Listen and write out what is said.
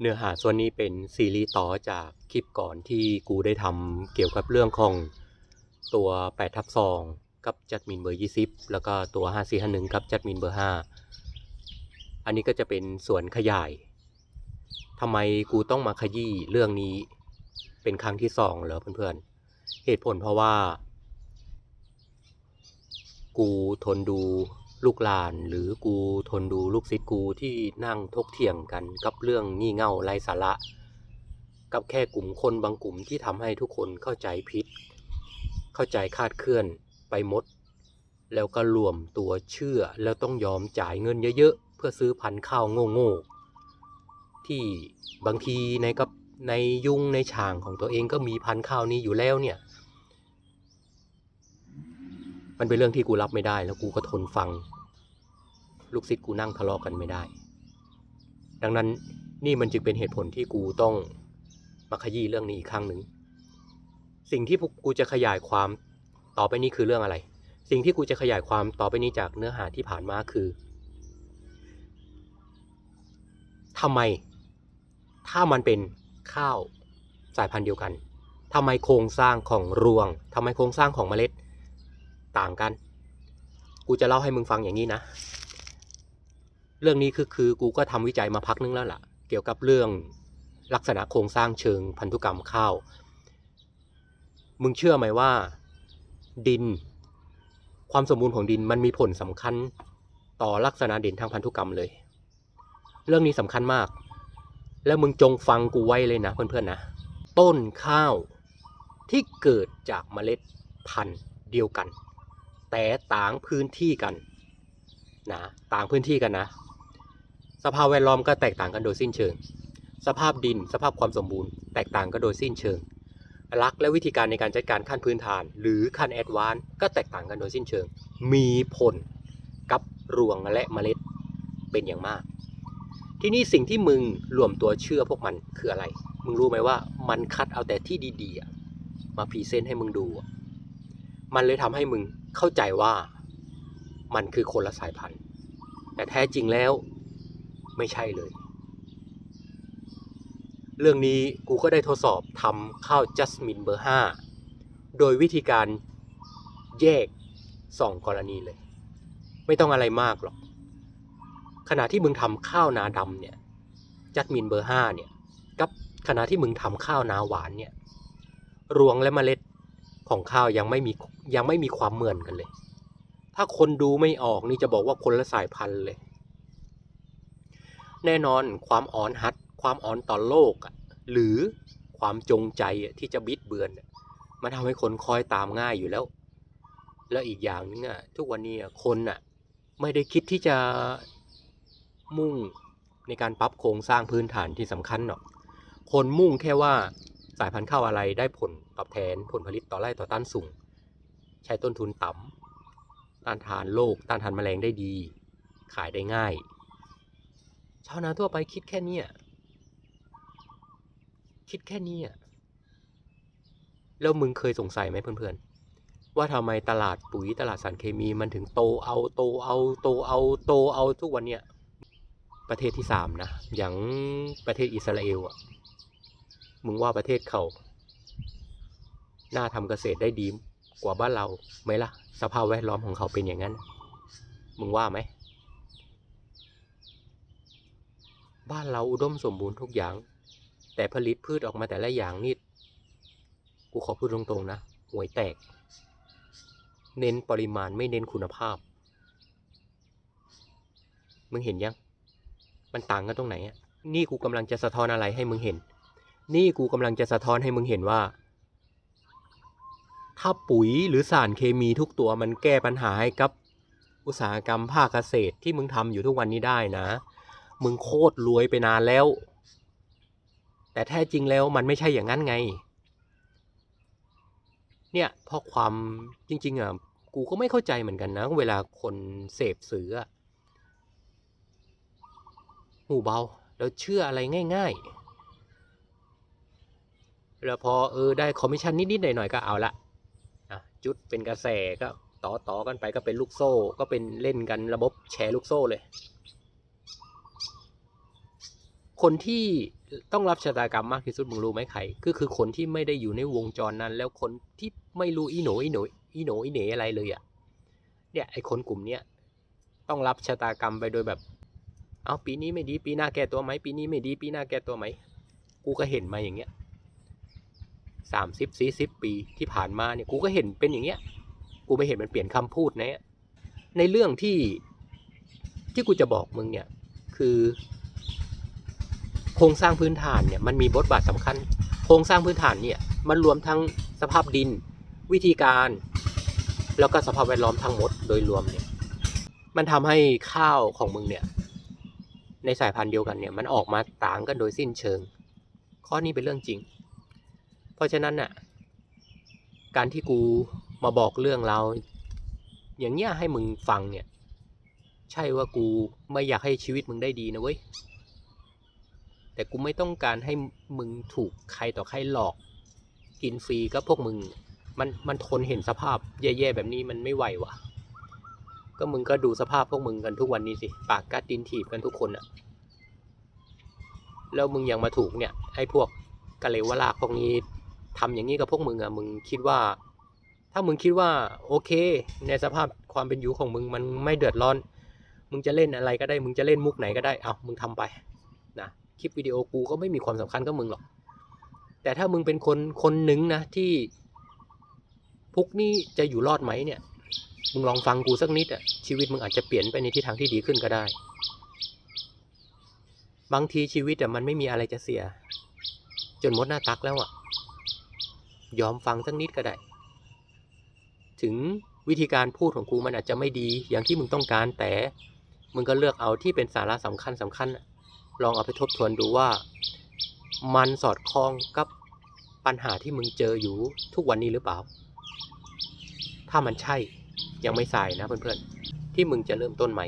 เนื้อหาส่วนนี้เป็นซีรีส์ต่อจากคลิปก่อนที่กูได้ทำเกี่ยวกับเรื่องของตัว8ทับ2กับจัดมินเบอร์ 20 แล้วก็ตัว 5451กับจัดมินเบอร์ 5 อันนี้ก็จะเป็นส่วนขยายทำไมกูต้องมาขยี้เรื่องนี้เป็นครั้งที่สองเหรอเพื่อนๆ เหตุผลเพราะว่า กูทนดู ลูกหลานหรือกูทนดูลูกศิษย์กูที่นั่งทกเถียงกันกับเรื่องงี่เง่าไร้สาระ กับแค่กลุ่มคนบางกลุ่มที่ทำให้ทุกคนเข้าใจผิด เข้าใจคาดเคลื่อนไปหมด แล้วก็รวมตัวเชื่อแล้วต้องยอมจ่ายเงินเยอะๆ เพื่อซื้อพันข้าวโง่ๆ ที่บางทีในกับในยุงในฉางของตัวเองก็มีพันข้าวนี้อยู่แล้วเนี่ย มันเป็นเรื่องที่กูรับไม่ได้ แล้วกูก็ทนฟัง ลูกศิษย์กูนั่งทะเลาะกันไม่ได้ ดังนั้นนี่มันจึงเป็นเหตุผลที่กูต้องมาขยี้เรื่องนี้อีกครั้งหนึ่งสิ่งที่กูจะขยายความต่อไปนี้คือเรื่องอะไร สิ่งที่กูจะขยายความต่อไปนี้จากเนื้อหาที่ผ่านมาคือทำไม ถ้ามันเป็นข้าวสายพันธุ์เดียวกันทำไมโครงสร้างของรวงทำไมโครงสร้างของเมล็ด ต่างกัน กูจะเล่าให้มึงฟังอย่างนี้นะ เรื่องนี้คือคือกูก็ทำวิจัยมาพักนึงแล้วล่ะ เกี่ยวกับเรื่องลักษณะโครงสร้างเชิงพันธุกรรมข้าว มึงเชื่อไหมว่า ดิน ความสมบูรณ์ของดินมันมีผลสำคัญต่อลักษณะเด่นทางพันธุกรรมเลย เรื่องนี้สำคัญมาก แล้วมึงจงฟังกูไว้เลยนะเพื่อนๆนะ ต้นข้าวที่เกิดจากเมล็ดพันธุ์เดียวกัน แต่ต่างพื้นที่กันนะต่างพื้นที่กันนะ สภาพแวดล้อมก็แตกต่างกันโดยสิ้นเชิง สภาพดินสภาพความสมบูรณ์แตกต่างกันโดยสิ้นเชิงลักษณ์และวิธีการในการจัดการขั้นพื้นฐาน หรือขั้นแอดวานซ์ก็แตกต่างกันโดยสิ้นเชิง มีผลกับรวงและเมล็ดเป็นอย่างมาก ที่นี่สิ่งที่มึงรวมตัวเชื่อพวกมันคืออะไร มึงรู้ไหมว่ามันคัดเอาแต่ที่ดีๆมาพรีเซนต์ให้มึงดู มันเลยทำให้มึง เข้าใจว่ามันคือคนละสายพันธุ์ แต่แท้จริงแล้วไม่ใช่เลย เรื่องนี้กูก็ได้ทดสอบทำข้าวจัสมินเบอร์ 5 โดยวิธีการแยกสองกรณีเลย ไม่ต้องอะไรมากหรอก ขณะที่มึงทำข้าวนาดำเนี่ยจัสมินเบอร์ 5 เนี่ย กับขณะที่มึงทำข้าวนาหวานเนี่ย รวงและเมล็ด ของข้าวยังไม่มียังไม่มีความเหมือนกันเลย ถ้าคนดูไม่ออกนี่จะบอกว่าคนละสายพันธุ์เลย แน่นอนความอ่อนฮัด ความอ่อนต่อโลก หรือความจงใจที่จะบิดเบือนมันทำให้คนคอยตามง่ายอยู่แล้ว แล้วอีกอย่างนึงอะทุกวันนี้คนอะไม่ได้คิดที่จะมุ่งในการปรับโครงสร้างพื้นฐานที่สำคัญหรอก คนมุ่งแค่ว่า สายพันธุ์ข้าวอะไรได้ผลตอบแทนผลผลิตต่อไร่ต่อตันสูง ใช้ต้นทุนต่ำต้านทานโรคต้านทานแมลงได้ดี ขายได้ง่าย ชาวนาทั่วไปคิดแค่นี้คิดแค่นี้แล้วมึงเคยสงสัยไหมเพื่อนๆ ว่าทำไมตลาดปุ๋ยตลาดสารเคมีมันถึงโตเอาโตเอาโตเอาโตเอาทุกวันเนี้ยประเทศที่สามนะอย่างประเทศอิสราเอลอะ มึงว่าประเทศเขาน่าทำเกษตรได้ดีกว่าบ้านเราไหมล่ะ สภาพแวดล้อมของเขาเป็นอย่างนั้น มึงว่าไหม บ้านเราอุดมสมบูรณ์ทุกอย่าง แต่ผลิตพืชออกมาแต่ละอย่างนี่กูขอพูดตรงๆนะห่วยแตก เน้นปริมาณไม่เน้นคุณภาพ มึงเห็นยัง มันต่างกันตรงไหนอะ นี่กูกำลังจะสะท้อนอะไรให้มึงเห็น นี่กูกำลังจะสะท้อนให้มึงเห็นว่า ถ้าปุ๋ยหรือสารเคมีทุกตัวมันแก้ปัญหาให้กับอุตสาหกรรมภาคเกษตรที่มึงทำอยู่ทุกวันนี้ได้นะ มึงโคตรรวยไปนานแล้ว แต่แท้จริงแล้วมันไม่ใช่อย่างนั้นไง เนี่ยเพราะความจริง ๆอะกูก็ไม่เข้าใจเหมือนกันนะ เวลาคนเสพสื่อหูเบา แล้วเชื่ออะไรง่าย ๆ แล้วพอเออได้คอมมิชชั่นนิดๆหน่อยๆก็เอาละจุดเป็นกระแสก็ต่อต่อกันไปก็เป็นลูกโซ่ ก็เป็นเล่นกันระบบแชร์ลูกโซ่เลย คนที่ต้องรับชะตากรรมมากที่สุดมึงรู้ไหมใครก็คือคนที่ไม่ได้อยู่ในวงจรนั้น แล้วคนที่ไม่รู้อีโหนอีโหนอีโหนอีเหนอะไรเลยอะ่ะเนี่ยไอคนกลุ่มเนี้ยต้องรับชะตากรรมไปโดยแบบ เอาปีนี้ไม่ดีปีหน้าแก้ตัวไหมปีนี้ไม่ดีปีหน้าแก้ตัวไหมกูก็เห็นมาอย่างเงี้ย สามสิบสี่สิบปีที่ผ่านมาเนี่ยกูก็เห็นเป็นอย่างเงี้ย กูไม่เห็นมันเปลี่ยนคำพูดนะในเรื่องที่ที่กูจะบอกมึงเนี่ยคือโครงสร้างพื้นฐานเนี่ยมันมีบทบาทสำคัญ โครงสร้างพื้นฐานเนี่ยมันรวมทั้งสภาพดิน วิธีการ แล้วก็สภาพแวดล้อมทั้งหมดโดยรวมเนี่ยมันทำให้ข้าวของมึงเนี่ยในสายพันธุ์เดียวกันเนี่ยมันออกมาต่างกันโดยสิ้นเชิง ข้อนี้เป็นเรื่องจริง เพราะฉะนั้นน่ะ การที่กูมาบอกเรื่องเรา อย่างเงี้ยให้มึงฟังเนี่ย ใช่ว่ากูไม่อยากให้ชีวิตมึงได้ดีนะเว้ย แต่กูไม่ต้องการให้มึงถูกใครต่อใครหลอก กินฟรีก็พวกมึง มันมันทนเห็นสภาพแย่ๆแบบนี้มันไม่ไหววะก็มึงก็ดูสภาพพวกมึงกันทุกวันนี้สิ ปากกัดดินถีบกันทุกคนอะแล้วมึงยังมาถูกเนี่ยไอ้พวกกะเลวลากพวกนี้ ทำอย่างนี้กับพวกมึงอะมึงคิดว่า ถ้ามึงคิดว่าโอเค ในสภาพความเป็นอยู่ของมึงมันไม่เดือดร้อน มึงจะเล่นอะไรก็ได้ มึงจะเล่นมุกไหนก็ได้เอามึงทำไปนะคลิปวิดีโอกูก็ไม่มีความสำคัญกับมึงหรอก แต่ถ้ามึงเป็นคนคนหนึ่งนะที่พวกนี้จะอยู่รอดไหมเนี่ยมึงลองฟังกูสักนิดอะชีวิตมึงอาจจะเปลี่ยนไปในทิศทางที่ดีขึ้นก็ได้ บางทีชีวิตอะมันไม่มีอะไรจะเสีย จนหมดหน้าตักแล้วอะ ยอมฟังสักนิดก็ได้ ถึงวิธีการพูดของกูมันอาจจะไม่ดีอย่างที่มึงต้องการแต่ มึงก็เลือกเอาที่เป็นสาระสำคัญสำคัญน่ะลองเอาไปทบทวนดูว่า มันสอดคล้องกับปัญหาที่มึงเจออยู่ทุกวันนี้หรือเปล่า ถ้ามันใช่ยังไม่สายนะเพื่อนๆที่มึงจะเริ่มต้นใหม